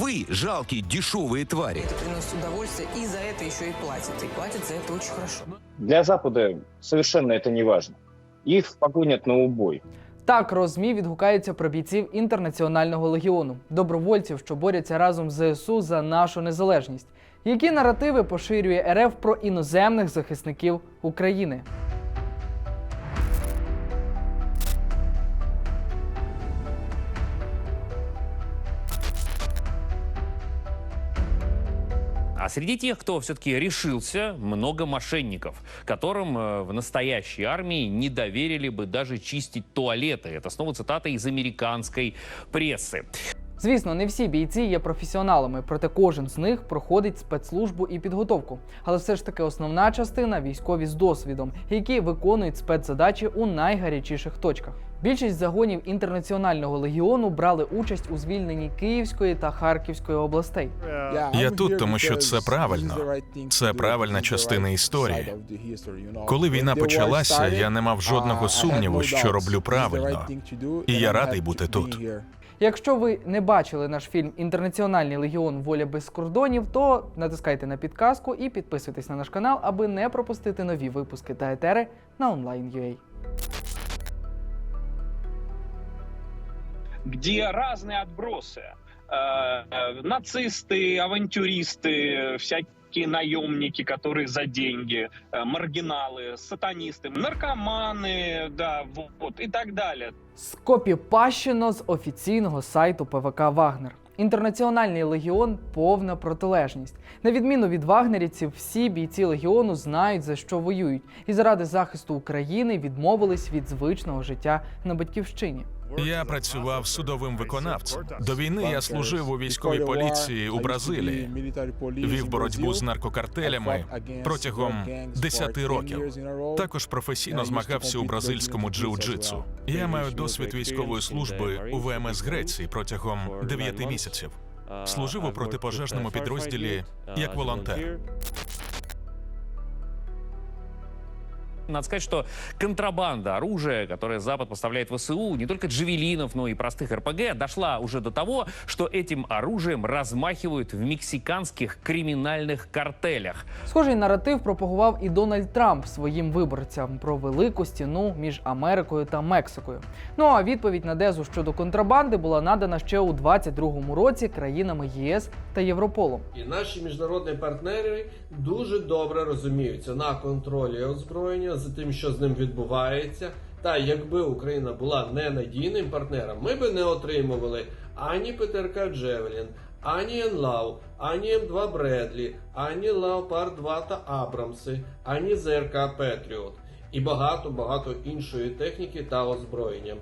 Вы жалкие дешевые твари. Это приносит удовольствие и за это еще и платят. И платят за это очень хорошо. Для Запада совершенно это не важно. Их погонят на убой. Так розмі відгукаються про бійців інтернаціонального легіону, добровольців, що борються разом з ЗСУ за нашу незалежність. Які наративи поширює РФ про іноземних захисників України? А среди тех, кто все-таки решился, много мошенников, которым э, в настоящей армии не доверили бы даже чистить туалеты. Это снова цитата из американской прессы. Звісно, не всі бійці є професіоналами, проте кожен з них проходить спецслужбу і підготовку. Але все ж таки основна частина військові з досвідом, які виконують спецзадачі у найгарячіших точках. Більшість загонів інтернаціонального легіону брали участь у звільненні Київської та Харківської областей. Я тут, тому що це правильно. Це правильна частина історії. Коли війна почалася, я не мав жодного сумніву, що роблю правильно. І я радий бути тут. Якщо ви не бачили наш фільм Інтернаціональний легіон Воля без кордонів, то натискайте на підказку і підписуйтесь на наш канал, аби не пропустити нові випуски та етери на онлайн.ua. где разные отбросы. Э, э, Нацисты, авантюристы, всякие наемники, которые за деньги, э, маргиналы, сатанисты, наркоманы, да, вот, и так далее. Скопіпащено з офіційного сайту ПВК Вагнер. Інтернаціональний легіон повна протилежність. На відміну від вагнерівців, всі бійці легіону знають за що воюють, і заради захисту України відмовились від звичного життя на батьківщині. Я працював судовим виконавцем. До війни я служив у військовій поліції у Бразилії. Вів боротьбу з наркокартелями протягом 10 років. Також професійно змагався у бразильському джиу-джитсу. Я маю досвід військової служби у ВМС Греції протягом 9 місяців. Служив у протипожежному підрозділі як волонтер. Надо сказать, что контрабанда оружия, которое Запад поставляет в ВСУ, не только джавелинов, но и простых РПГ, дошла уже до того, что этим оружием размахивают в мексиканских криминальных картелях. Схожий наратив пропагував і Дональд Трамп своїм виборцям про велику стіну між Америкою та Мексикою. Ну а відповідь на дезу щодо контрабанди була надана ще у 22-му році країнами ЄС та Європолом. І наші міжнародні партнери дуже добре розуміються на контролі озброєння за тим, що з ним відбувається. Та якби Україна була ненадійним партнером, ми би не отримували ані ПТРК Джевелін, ані НЛАУ, ані М2 Бредлі, ані Леопард 2 та Абрамси, ані ЗРК Петріот і багато багато іншої техніки та озброєння.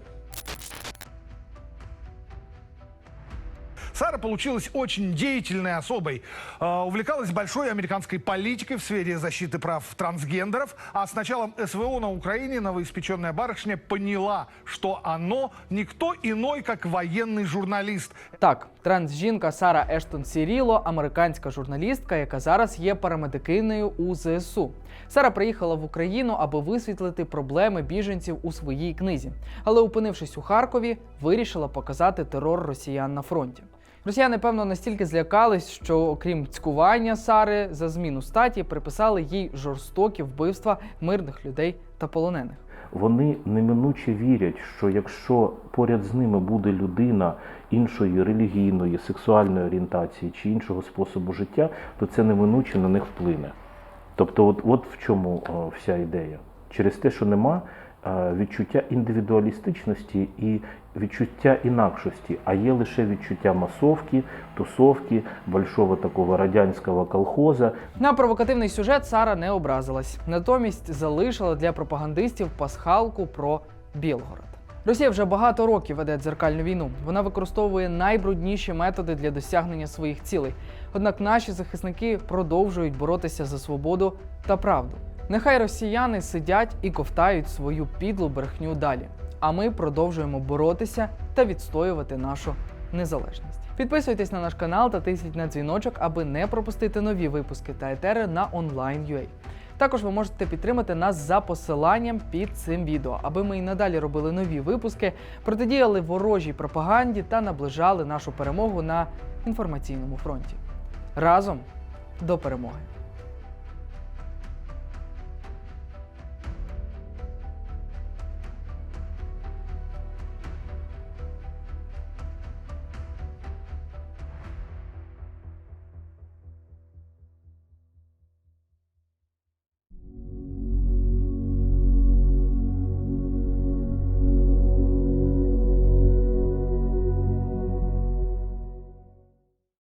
Сара получилась очень деятельной особой. Э, Увлекалась большой американской политикой в сфере защиты прав трансгендеров. А с началом СВО на Украине новоиспеченная барышня поняла, что оно никто иной, как военный журналист. Так, трансжінка Сара Ештон Сіріло, американська журналістка, яка зараз є парамедикиною у ЗСУ. Сара приїхала в Україну, аби висвітлити проблеми біженців у своїй книзі. Але, опинившись у Харкові, вирішила показати терор росіян на фронті. Росіяни, певно, настільки злякались, що окрім цькування Сари за зміну статі приписали їй жорстокі вбивства мирних людей та полонених. Вони неминуче вірять, що якщо поряд з ними буде людина іншої релігійної, сексуальної орієнтації чи іншого способу життя, то це неминуче на них вплине. Тобто, от, от в чому о, вся ідея. Через те, що нема е, відчуття індивідуалістичності і відчуття інакшості, а є лише відчуття масовки, тусовки, большого такого радянського колхоза, На провокативний сюжет Сара не образилась, натомість залишила для пропагандистів пасхалку про Білгород. Росія вже багато років веде дзеркальну війну. Вона використовує найбрудніші методи для досягнення своїх цілей. Однак наші захисники продовжують боротися за свободу та правду. Нехай росіяни сидять і ковтають свою підлу брехню далі. А ми продовжуємо боротися та відстоювати нашу незалежність. Підписуйтесь на наш канал та тисніть на дзвіночок, аби не пропустити нові випуски та етери на онлайн.ua. Також ви можете підтримати нас за посиланням під цим відео, аби ми і надалі робили нові випуски, протидіяли ворожій пропаганді та наближали нашу перемогу на інформаційному фронті. Разом до перемоги!